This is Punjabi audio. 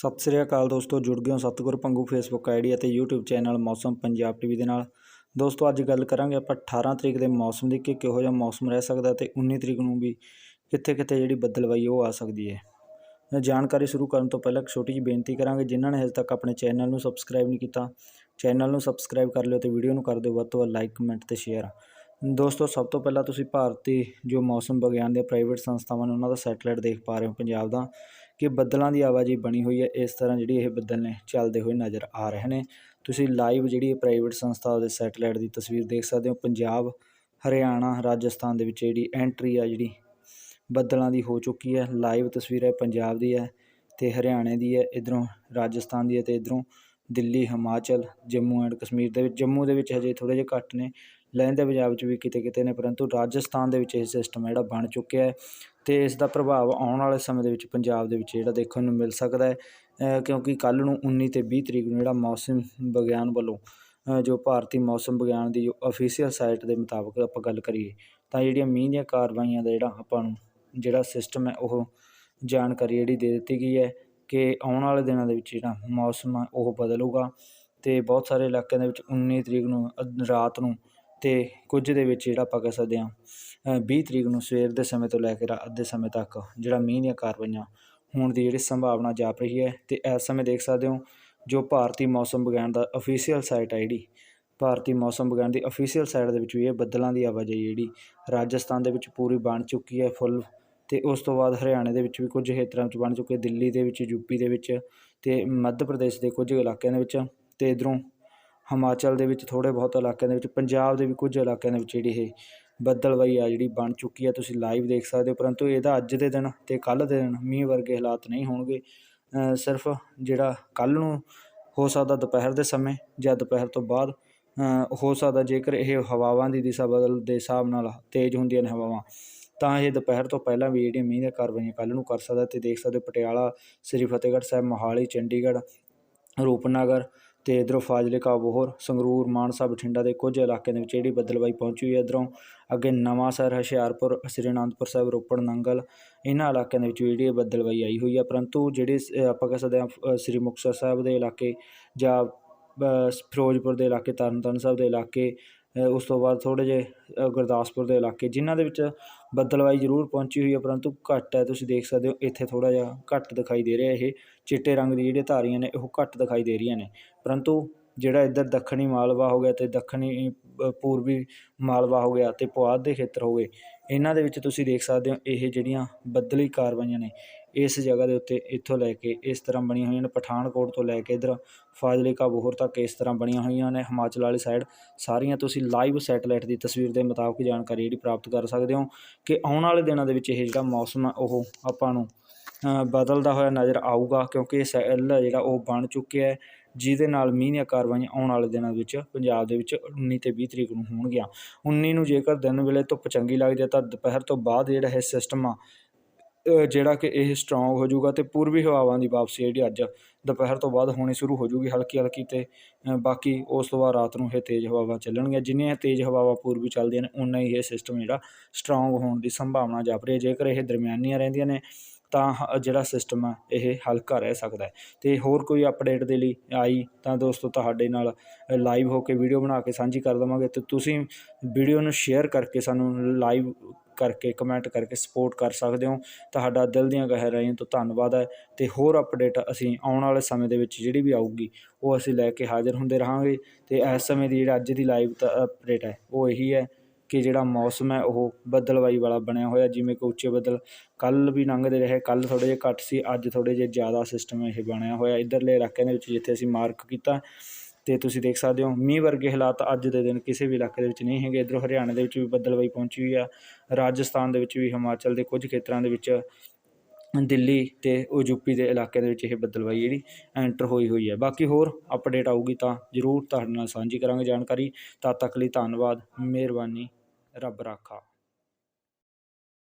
ਸਤਿ ਸ੍ਰੀ ਅਕਾਲ ਦੋਸਤੋ, ਜੁੜ ਗਏ ਹੋ ਸਤਿਗੁਰ ਪੰਗੂ ਫੇਸਬੁੱਕ ਆਈਡੀ ਅਤੇ YouTube channel Mausam Punjab TV ਦੇ ਨਾਲ। ਦੋਸਤੋ, ਅੱਜ ਗੱਲ ਕਰਾਂਗੇ ਆਪਾਂ 18 ਤਰੀਕ ਦੇ ਮੌਸਮ ਦੀ ਕਿ ਕਿਹੋ ਜਿਹਾ ਮੌਸਮ ਰਹਿ ਸਕਦਾ ਤੇ 19 ਤਰੀਕ ਨੂੰ ਵੀ ਕਿੱਥੇ ਕਿੱਥੇ ਜਿਹੜੀ ਬੱਦਲਵਾਈ ਉਹ ਆ ਸਕਦੀ ਹੈ। ਜਾਣਕਾਰੀ ਸ਼ੁਰੂ ਕਰਨ ਤੋਂ ਪਹਿਲਾਂ ਇੱਕ ਛੋਟੀ ਜਿਹੀ ਬੇਨਤੀ ਕਰਾਂਗੇ, ਜਿਨ੍ਹਾਂ ਨੇ ਹਜੇ ਤੱਕ ਆਪਣੇ ਚੈਨਲ ਨੂੰ ਸਬਸਕ੍ਰਾਈਬ ਨਹੀਂ ਕੀਤਾ, ਚੈਨਲ ਨੂੰ ਸਬਸਕ੍ਰਾਈਬ ਕਰ ਲਿਓ ਤੇ ਵੀਡੀਓ ਨੂੰ ਕਰ ਦਿਓ ਵੱਧ ਤੋਂ ਵੱਧ ਲਾਈਕ, ਕਮੈਂਟ ਤੇ ਸ਼ੇਅਰ। ਦੋਸਤੋ, ਸਭ ਤੋਂ ਪਹਿਲਾਂ ਤੁਸੀਂ ਭਾਰਤੀ ਜੋ ਮੌਸਮ ਵਿਗਿਆਨ ਦੇ ਪ੍ਰਾਈਵੇਟ ਸੰਸਥਾਵਾਂ ਨੇ ਉਹਨਾਂ ਦਾ ਸੈਟਲਾਈਟ ਦੇਖ ਪਾ ਰਹੇ ਹੋ ਪੰਜਾਬ ਦਾ। ਕਿ ਬੱਦਲਾਂ ਦੀ ਆਵਾਜਾਈ ਬਣੀ ਹੋਈ ਹੈ, ਇਸ ਤਰ੍ਹਾਂ ਜਿਹੜੀ ਇਹ ਬੱਦਲ ਨੇ ਚੱਲਦੇ ਹੋਏ ਨਜ਼ਰ ਆ ਰਹੇ ਨੇ। ਤੁਸੀਂ ਲਾਈਵ ਜਿਹੜੀ ਪ੍ਰਾਈਵੇਟ ਸੰਸਥਾ ਦੇ ਸੈਟੇਲਾਈਟ ਦੀ ਤਸਵੀਰ ਦੇਖ ਸਕਦੇ ਹੋ। ਪੰਜਾਬ, ਹਰਿਆਣਾ, ਰਾਜਸਥਾਨ ਦੇ ਵਿੱਚ ਜਿਹੜੀ ਐਂਟਰੀ ਆ ਜਿਹੜੀ ਬੱਦਲਾਂ ਦੀ ਹੋ ਚੁੱਕੀ ਹੈ। ਲਾਈਵ ਤਸਵੀਰ ਹੈ, ਪੰਜਾਬ ਦੀ ਹੈ ਤੇ ਹਰਿਆਣੇ ਦੀ ਹੈ, ਇਧਰੋਂ ਰਾਜਸਥਾਨ ਦੀ ਹੈ ਤੇ ਇਧਰੋਂ ਦਿੱਲੀ, ਹਿਮਾਚਲ, ਜੰਮੂ ਐਂਡ ਕਸ਼ਮੀਰ ਦੇ ਵਿੱਚ। ਜੰਮੂ ਦੇ ਵਿੱਚ ਹਜੇ ਥੋੜੇ ਜਿਹਾ ਘੱਟ ਨੇ। ਲਹਿੰਦੇ ਪੰਜਾਬ 'ਚ ਵੀ ਕਿਤੇ ਕਿਤੇ ਨੇ, ਪਰੰਤੂ ਰਾਜਸਥਾਨ ਦੇ ਵਿੱਚ ਇਹ ਸਿਸਟਮ ਜਿਹੜਾ ਬਣ ਚੁੱਕਿਆ ਹੈ ਤੇ ਇਸ ਦਾ ਪ੍ਰਭਾਵ ਆਉਣ ਵਾਲੇ ਸਮੇਂ ਦੇ ਵਿੱਚ ਪੰਜਾਬ ਦੇ ਵਿੱਚ ਜਿਹੜਾ ਦੇਖਣ ਨੂੰ ਮਿਲ ਸਕਦਾ ਹੈ ਕਿਉਂਕਿ ਕੱਲ ਨੂੰ 19 ਤੇ 20 ਤਰੀਕ ਨੂੰ ਜਿਹੜਾ ਮੌਸਮ ਵਿਗਿਆਨ ਵੱਲੋਂ ਜੋ ਭਾਰਤੀ ਮੌਸਮ ਵਿਗਿਆਨ ਦੀ ਜੋ ਅਫੀਸ਼ੀਅਲ ਸਾਈਟ ਦੇ ਮੁਤਾਬਕ ਆਪਾਂ ਗੱਲ ਕਰੀਏ, ਤਾਂ ਜਿਹੜੀਆਂ ਮੀਂਹ ਦੀਆਂ ਕਾਰਵਾਈਆਂ ਦਾ ਜਿਹੜਾ ਆਪਾਂ ਨੂੰ ਜਿਹੜਾ ਸਿਸਟਮ ਹੈ ਉਹ ਜਾਣਕਾਰੀ ਜਿਹੜੀ ਦੇ ਦਿੱਤੀ ਗਈ ਹੈ ਕਿ ਆਉਣ ਵਾਲੇ ਦਿਨਾਂ ਦੇ ਵਿੱਚ ਜਿਹੜਾ ਮੌਸਮ ਆ ਉਹ ਬਦਲੂਗਾ ਤੇ ਬਹੁਤ ਸਾਰੇ ਇਲਾਕਿਆਂ ਦੇ ਵਿੱਚ 19 ਤਰੀਕ ਨੂੰ ਰਾਤ ਨੂੰ ਅਤੇ ਕੁਝ ਦੇ ਵਿੱਚ ਜਿਹੜਾ ਆਪਾਂ ਕਹਿ ਸਕਦੇ ਹਾਂ ਵੀਹ ਤਰੀਕ ਨੂੰ ਸਵੇਰ ਦੇ ਸਮੇਂ ਤੋਂ ਲੈ ਕੇ ਰਾਤ ਦੇ ਸਮੇਂ ਤੱਕ ਜਿਹੜਾ ਮੀਂਹ ਦੀਆਂ ਕਾਰਵਾਈਆਂ ਹੋਣ ਦੀ ਜਿਹੜੀ ਸੰਭਾਵਨਾ ਜਾਪ ਰਹੀ ਹੈ ਅਤੇ ਇਸ ਸਮੇਂ ਦੇਖ ਸਕਦੇ ਹੋ ਜੋ ਭਾਰਤੀ ਮੌਸਮ ਵਿਗਿਆਨ ਦਾ ਅਫੀਸ਼ੀਅਲ ਸਾਈਟ ਹੈ ਜਿਹੜੀ, ਭਾਰਤੀ ਮੌਸਮ ਵਿਗਿਆਨ ਦੀ ਅਫੀਸ਼ੀਅਲ ਸਾਈਟ ਦੇ ਵਿੱਚ ਵੀ ਇਹ ਬੱਦਲਾਂ ਦੀ ਆਵਾਜਾਈ ਜਿਹੜੀ, ਰਾਜਸਥਾਨ ਦੇ ਵਿੱਚ ਪੂਰੀ ਬਣ ਚੁੱਕੀ ਹੈ ਫੁੱਲ ਅਤੇ ਉਸ ਤੋਂ ਬਾਅਦ ਹਰਿਆਣੇ ਦੇ ਵਿੱਚ ਵੀ ਕੁਝ ਖੇਤਰਾਂ ਵਿੱਚ ਬਣ ਚੁੱਕੇ, ਦਿੱਲੀ ਦੇ ਵਿੱਚ ਯੂਪੀ ਦੇ ਵਿੱਚ ਅਤੇ ਮੱਧ ਪ੍ਰਦੇਸ਼ ਦੇ ਕੁਝ ਇਲਾਕਿਆਂ ਦੇ ਵਿੱਚ ਅਤੇ ਇੱਧਰੋਂ ਹਿਮਾਚਲ ਦੇ ਵਿੱਚ ਥੋੜ੍ਹੇ ਬਹੁਤ ਇਲਾਕਿਆਂ ਦੇ ਵਿੱਚ, ਪੰਜਾਬ ਦੇ ਵੀ ਕੁਝ ਇਲਾਕਿਆਂ ਦੇ ਵਿੱਚ ਜਿਹੜੀ ਇਹ ਬੱਦਲਵਾਈ ਆ ਜਿਹੜੀ ਬਣ ਚੁੱਕੀ ਆ, ਤੁਸੀਂ ਲਾਈਵ ਦੇਖ ਸਕਦੇ ਹੋ, ਪਰੰਤੂ ਇਹਦਾ ਅੱਜ ਦੇ ਦਿਨ ਤੇ ਕੱਲ ਦੇ ਦਿਨ ਮੀਂਹ ਵਰਗੇ ਹਾਲਾਤ ਨਹੀਂ ਹੋਣਗੇ। ਸਿਰਫ ਜਿਹੜਾ ਕੱਲ ਨੂੰ ਹੋ ਸਕਦਾ ਦੁਪਹਿਰ ਦੇ ਸਮੇਂ ਜਾਂ ਦੁਪਹਿਰ ਤੋਂ ਬਾਅਦ ਹੋ ਸਕਦਾ ਜੇਕਰ ਇਹ ਹਵਾਵਾਂ ਦੀ ਦਿਸ਼ਾ ਬਦਲ ਦੇ ਹਿਸਾਬ ਨਾਲ ਤੇਜ਼ ਹੁੰਦੀਆਂ ਨੇ ਹਵਾਵਾਂ, ਤਾਂ ਇਹ ਦੁਪਹਿਰ ਤੋਂ ਪਹਿਲਾਂ ਵੀ ਜਿਹੜੀਆਂ ਮੀਂਹ ਦੀਆਂ ਕਾਰਵਾਈਆਂ ਕੱਲ ਨੂੰ ਕਰ ਸਕਦਾ ਤੇ ਦੇਖ ਸਕਦੇ ਪਟਿਆਲਾ, ਸ੍ਰੀ ਫਤਿਹਗੜ੍ਹ ਸਾਹਿਬ, ਮੋਹਾਲੀ, ਚੰਡੀਗੜ੍ਹ, ਰੂਪਨਗਰ ਤੇ ਇਧਰੋਂ ਫਾਜ਼ਿਲਕਾ, ਬੋਹਰ, ਸੰਗਰੂਰ, ਮਾਨਸਾ, ਬਠਿੰਡਾ ਦੇ ਕੁਝ ਇਲਾਕਿਆਂ ਦੇ ਵਿੱਚ ਜਿਹੜੀ ਬੱਦਲਬਾਈ ਪਹੁੰਚੀ ਹੋਈ ਹੈ। ਇਧਰੋਂ ਅੱਗੇ ਨਵਾਂਸਰ ਹੁਸ਼ਿਆਰਪੁਰ, ਸ੍ਰੀ ਅਨੰਦਪੁਰ ਸਾਹਿਬ, ਰੋਪੜ, ਨੰਗਲ ਇਹਨਾਂ ਇਲਾਕਿਆਂ ਦੇ ਵਿੱਚ ਜਿਹੜੀ ਇਹ ਬੱਦਲਬਾਈ ਆਈ ਹੋਈ ਹੈ। ਪਰੰਤੂ ਜਿਹੜੇ ਆਪਾਂ ਕਹਿ ਸਕਦੇ ਹਾਂ ਸ੍ਰੀ ਮੁਕਤਸਰ ਸਾਹਿਬ ਦੇ ਇਲਾਕੇ ਜਾਂ ਫਿਰੋਜ਼ਪੁਰ ਦੇ ਇਲਾਕੇ, ਤਰਨਤਾਰਨ ਸਾਹਿਬ ਦੇ ਇਲਾਕੇ ਉਸ ਤੋਂ ਬਾਅਦ ਥੋੜ੍ਹੇ ਜਿਹੇ ਗੁਰਦਾਸਪੁਰ ਦੇ ਇਲਾਕੇ, ਜਿਨ੍ਹਾਂ ਦੇ ਵਿੱਚ ਬੱਦਲਵਾਈ ਜ਼ਰੂਰ ਪਹੁੰਚੀ ਹੋਈ ਹੈ, ਪਰੰਤੂ ਘੱਟ ਹੈ, ਤੁਸੀਂ ਦੇਖ ਸਕਦੇ ਹੋ, ਇੱਥੇ ਥੋੜ੍ਹਾ ਜਿਹਾ ਘੱਟ ਦਿਖਾਈ ਦੇ ਰਿਹਾ ਇਹ। ਚਿੱਟੇ ਰੰਗ ਦੀ ਜਿਹੜੀਆਂ ਧਾਰੀਆਂ ਨੇ, ਉਹ ਘੱਟ ਦਿਖਾਈ ਦੇ ਰਹੀਆਂ ਨੇ। ਪਰੰਤੂ ਜਿਹੜਾ ਇੱਧਰ ਦੱਖਣੀ ਮਾਲਵਾ ਹੋ ਗਿਆ ਅਤੇ ਦੱਖਣੀ ਪੂਰਬੀ ਮਾਲਵਾ ਹੋ ਗਿਆ ਅਤੇ ਪੁਆਧ ਦੇ ਖੇਤਰ ਹੋ ਗਏ, ਇਹਨਾਂ ਦੇ ਵਿੱਚ ਤੁਸੀਂ ਦੇਖ ਸਕਦੇ ਹੋ, ਇਹ ਜਿਹੜੀਆਂ ਬੱਦਲੀ ਕਾਰਵਾਈਆਂ ਨੇ ਇਸ ਜਗ੍ਹਾ ਦੇ ਉੱਤੇ ਇੱਥੋਂ ਲੈ ਕੇ ਇਸ ਤਰ੍ਹਾਂ ਬਣੀਆਂ ਹੋਈਆਂ ਨੇ, ਪਠਾਨਕੋਟ ਤੋਂ ਲੈ ਕੇ ਇੱਧਰ ਫਾਜ਼ਿਲਕਾ, ਬੋਹਰ ਤੱਕ ਇਸ ਤਰ੍ਹਾਂ ਬਣੀਆਂ ਹੋਈਆਂ ਨੇ। ਹਿਮਾਚਲ ਵਾਲੀ ਸਾਈਡ ਸਾਰੀਆਂ ਤੁਸੀਂ ਲਾਈਵ ਸੈਟੇਲਾਈਟ ਦੀ ਤਸਵੀਰ ਦੇ ਮੁਤਾਬਕ ਜਾਣਕਾਰੀ ਜਿਹੜੀ ਪ੍ਰਾਪਤ ਕਰ ਸਕਦੇ ਹੋ ਕਿ ਆਉਣ ਵਾਲੇ ਦਿਨਾਂ ਦੇ ਵਿੱਚ ਇਹ ਜਿਹੜਾ ਮੌਸਮ ਆ, ਉਹ ਆਪਾਂ ਨੂੰ ਬਦਲਦਾ ਹੋਇਆ ਨਜ਼ਰ ਆਊਗਾ ਕਿਉਂਕਿ ਇਹ ਸੈੱਲ ਜਿਹੜਾ ਉਹ ਬਣ ਚੁੱਕਿਆ ਹੈ, ਜਿਹਦੇ ਨਾਲ ਮੀਂਹ ਦੀਆਂ ਕਾਰਵਾਈਆਂ ਆਉਣ ਵਾਲੇ ਦਿਨਾਂ ਵਿੱਚ ਪੰਜਾਬ ਦੇ ਵਿੱਚ 19 ਤੇ 20 ਤਰੀਕ ਨੂੰ ਹੋਣਗੀਆਂ। 19 ਨੂੰ ਜੇਕਰ ਦਿਨ ਵੇਲੇ ਧੁੱਪ ਚੰਗੀ ਲੱਗਦੀ ਹੈ ਤਾਂ ਦੁਪਹਿਰ ਤੋਂ ਬਾਅਦ ਜਿਹੜਾ ਇਹ ਸਿਸਟਮ ਆ ਜਿਹੜਾ ਕਿ ਇਹ ਸਟਰੋਂਗ ਹੋ ਜਾਊਗਾ ਤੇ ਪੂਰਬੀ ਹਵਾਵਾਂ ਦੀ ਵਾਪਸੀ ਜਿਹੜੀ ਅੱਜ ਦੁਪਹਿਰ ਤੋਂ ਬਾਅਦ ਹੋਣੀ ਸ਼ੁਰੂ ਹੋ ਜੂਗੀ ਹਲਕੀ ਹਲਕੀ ਤੇ ਬਾਕੀ ਉਸ ਤੋਂ ਬਾਅਦ ਰਾਤ ਨੂੰ ਇਹ ਤੇਜ਼ ਹਵਾਵਾਂ ਚੱਲਣਗੀਆਂ, ਜਿੰਨੀਆਂ ਤੇਜ਼ ਹਵਾਵਾਂ ਪੂਰਬੀ ਚੱਲਦੀਆਂ ਨੇ ਉਨਾ ਹੀ ਇਹ ਸਿਸਟਮ ਜਿਹੜਾ ਸਟਰੋਂਗ ਹੋਣ ਦੀ ਸੰਭਾਵਨਾ ਜਾਪ ਰਹੀ ਹੈ। ਜੇਕਰ ਇਹ ਦਰਮਿਆਨੀਆਂ ਰਹਿੰਦੀਆਂ ਨੇ ਤਾਂ ਜਿਹੜਾ ਸਿਸਟਮ ਆ, ਇਹ ਹਲਕਾ ਰਹਿ ਸਕਦਾ ਹੈ। ਤੇ ਹੋਰ ਕੋਈ ਅਪਡੇਟ ਦੇ ਲਈ ਆਈ ਤਾਂ ਦੋਸਤੋ ਤੁਹਾਡੇ ਨਾਲ ਲਾਈਵ ਹੋ ਕੇ ਵੀਡੀਓ ਬਣਾ ਕੇ ਸਾਂਝੀ ਕਰ ਦਵਾਂਗੇ। ਤੇ ਤੁਸੀਂ ਵੀਡੀਓ ਨੂੰ ਸ਼ੇਅਰ ਕਰਕੇ ਸਾਨੂੰ ਲਾਈਵ ਕਰਕੇ ਕਮੈਂਟ ਕਰਕੇ ਸਪੋਰਟ ਕਰ ਸਕਦੇ ਹੋ। ਤੁਹਾਡਾ ਦਿਲ ਦੀਆਂ ਗਹਿਰਾਈਆਂ ਤੋਂ ਧੰਨਵਾਦ ਹੈ। ਤੇ ਹੋਰ ਅਪਡੇਟ ਅਸੀਂ ਆਉਣ ਵਾਲੇ ਸਮੇਂ ਦੇ ਵਿੱਚ ਜਿਹੜੀ ਵੀ ਆਊਗੀ, ਉਹ ਅਸੀਂ ਲੈ ਕੇ ਹਾਜ਼ਰ ਹੁੰਦੇ ਰਹਾਂਗੇ। ਤੇ ਇਸ ਸਮੇਂ ਦੀ ਜਿਹੜਾ ਅੱਜ ਦੀ ਲਾਈਵ ਅਪਡੇਟ ਹੈ, ਉਹ ਇਹੀ ਹੈ। ਕਿ ਜਿਹੜਾ ਮੌਸਮ ਹੈ ਉਹ ਬੱਦਲਵਾਈ ਵਾਲਾ ਬਣਿਆ ਹੋਇਆ, ਜਿਵੇਂ ਕਿ ਉੱਚੇ ਬੱਦਲ ਕੱਲ੍ਹ ਵੀ ਲੰਘਦੇ ਰਹੇ, ਕੱਲ੍ਹ ਥੋੜ੍ਹੇ ਜਿਹੇ ਘੱਟ ਸੀ, ਅੱਜ ਥੋੜ੍ਹੇ ਜਿਹੇ ਜ਼ਿਆਦਾ ਸਿਸਟਮ ਇਹ ਬਣਿਆ ਹੋਇਆ, ਇੱਧਰਲੇ ਇਲਾਕਿਆਂ ਦੇ ਵਿੱਚ ਜਿੱਥੇ ਅਸੀਂ ਮਾਰਕ ਕੀਤਾ ਅਤੇ ਤੁਸੀਂ ਦੇਖ ਸਕਦੇ ਹੋ, ਮੀਂਹ ਵਰਗੇ ਹਾਲਾਤ ਅੱਜ ਦੇ ਦਿਨ ਕਿਸੇ ਵੀ ਇਲਾਕੇ ਦੇ ਵਿੱਚ ਨਹੀਂ ਹੈਗੇ, ਇੱਧਰੋਂ ਹਰਿਆਣਾ ਦੇ ਵਿੱਚ ਵੀ ਬੱਦਲਵਾਈ ਪਹੁੰਚੀ ਹੋਈ ਆ, ਰਾਜਸਥਾਨ ਦੇ ਵਿੱਚ ਵੀ ਹਿਮਾਚਲ ਦੇ ਕੁਝ ਖੇਤਰਾਂ ਦੇ ਵਿੱਚ, ਦਿੱਲੀ ਅਤੇ ਉਹ ਯੂਪੀ ਦੇ ਇਲਾਕਿਆਂ ਦੇ ਵਿੱਚ ਇਹ ਬੱਦਲਵਾਈ ਜਿਹੜੀ ਐਂਟਰ ਹੋਈ ਹੋਈ ਹੈ ਬਾਕੀ ਹੋਰ ਅਪਡੇਟ ਆਊਗੀ ਤਾਂ ਜ਼ਰੂਰ ਤੁਹਾਡੇ ਨਾਲ ਸਾਂਝੀ ਕਰਾਂਗੇ ਜਾਣਕਾਰੀ। ਤਦ ਤੱਕ ਲਈ ਧੰਨਵਾਦ, ਮਿਹਰਬਾਨੀ। رب